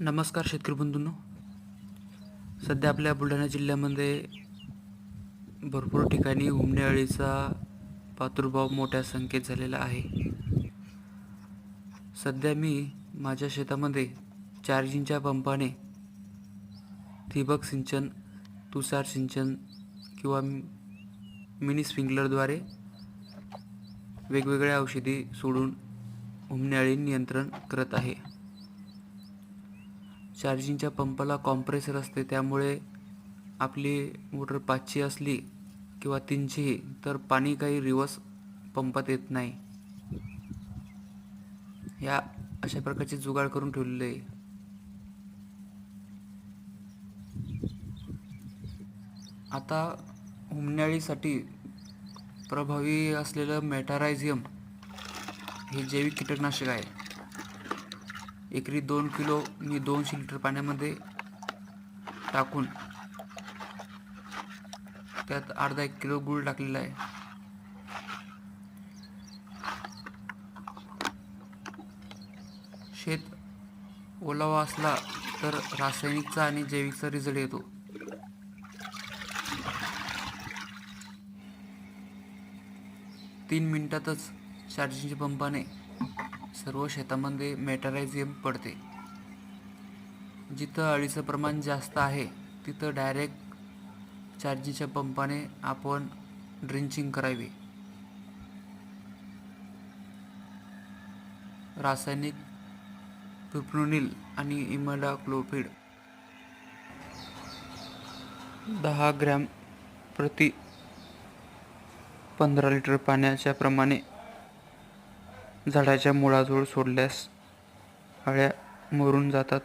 नमस्कार शेतकरी बंधूंनो. सध्या आपल्या बुलढाणा जिल्ह्यामध्ये भरपूर ठिकाणी हुमणे पातुर्भाव प्रादुर्भाव मोठ्या संख्येत झालेला आहे. सध्या मी माझ्या शेतामध्ये चार्जिंगच्या पंपाने ठिबक सिंचन तुषार सिंचन किंवा मिनी स्प्रिंकलरद्वारे वेगवेगळ्या औषधी सोडून हुमणे नियंत्रण करत आहे. चार्जिंगच्या पंपाला कॉम्प्रेसर असते त्यामुळे आपली मोटर पाचशे असली किंवा तीनशेही तर पाणी काही रिवर्स पंपात येत नाही. या अशा प्रकारचे जुगाड करून ठेवलेले आहे. आता हुमण्याळीसाठी प्रभावी असलेलं मेटारायझियम हे जैविक कीटकनाशक आहे. एकरी दोन किलो मी दोनशे लिटर पाण्यामध्ये टाकून त्यात अर्धा एक किलो गुळ टाकलेला आहे. शेत ओलावा असला तर रासायनिकचा आणि जैविकचा रिझल्ट येतो. तीन मिनिटातच चार्जिंगच्या पंपाने सर्व शेतामध्ये मेटारायझियम पडते. जिथं अळीचं प्रमाण जास्त आहे तिथं डायरेक्ट चार्जीच्या पंपाने आपण ड्रिंचिंग करावी. रासायनिक पिप्रोनिल आणि इमडाक्लोफिड. दहा ग्रॅम प्रति पंधरा लिटर पाण्याच्या प्रमाणे झाडाच्या मुळाजवळ सोडल्यास अळ्या मरून जातात.